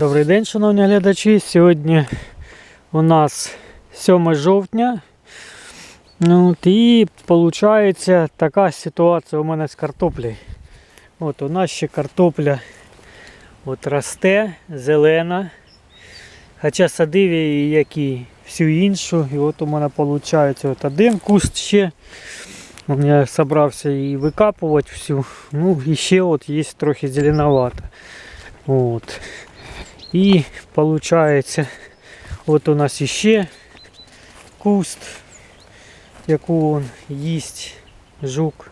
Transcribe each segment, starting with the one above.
Добрий день, шановні глядачі. Сьогодні у нас 7 жовтня. Ну, от, і виходить така ситуація у мене з картоплею. От у нас ще картопля от росте, зелена. Хоча садив її, як і всю іншу. І от у мене виходить от один куст ще. Я зібрався її викапувати всю. Ну і ще от є трохи зеленовато. От. І получається, от у нас іще куст, яку он їсть жук.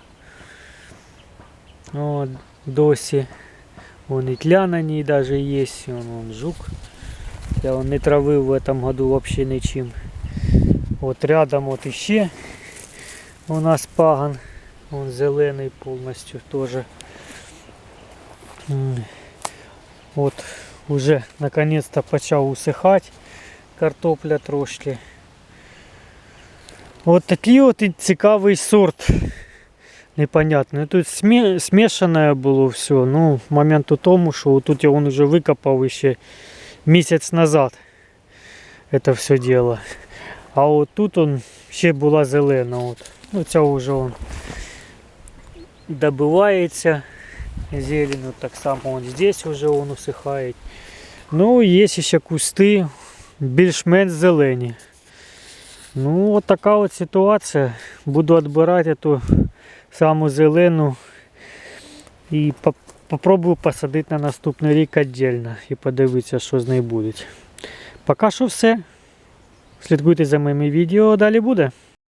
От, досі. Вон і тля на ній даже є, вон, вон жук. Я он не травив в этом году вообще нічим. От рядом от іще у нас паган. Он зелений повністю теж. От уже наконец-то почав усихати картопля трошки. От такий от і цікавий сорт. Непонятно. Тут смі- смішане було все. Ну, момент у тому, що тут я вон уже викопав ще місяць назад. Это все дело. А от тут он ще була зелена. От. Ну, ця вже он добивається. Зелень так само он здесь уже он усихає. Ну, є ще кусти більш-менш зелені. Ну, от така от ситуація. Буду відбирати ту саму зелену і по- попробую посадити на наступний рік віддільно і подивитися, що з нею буде. Поки що все. Слідкуйте за моїми відео, далі буде.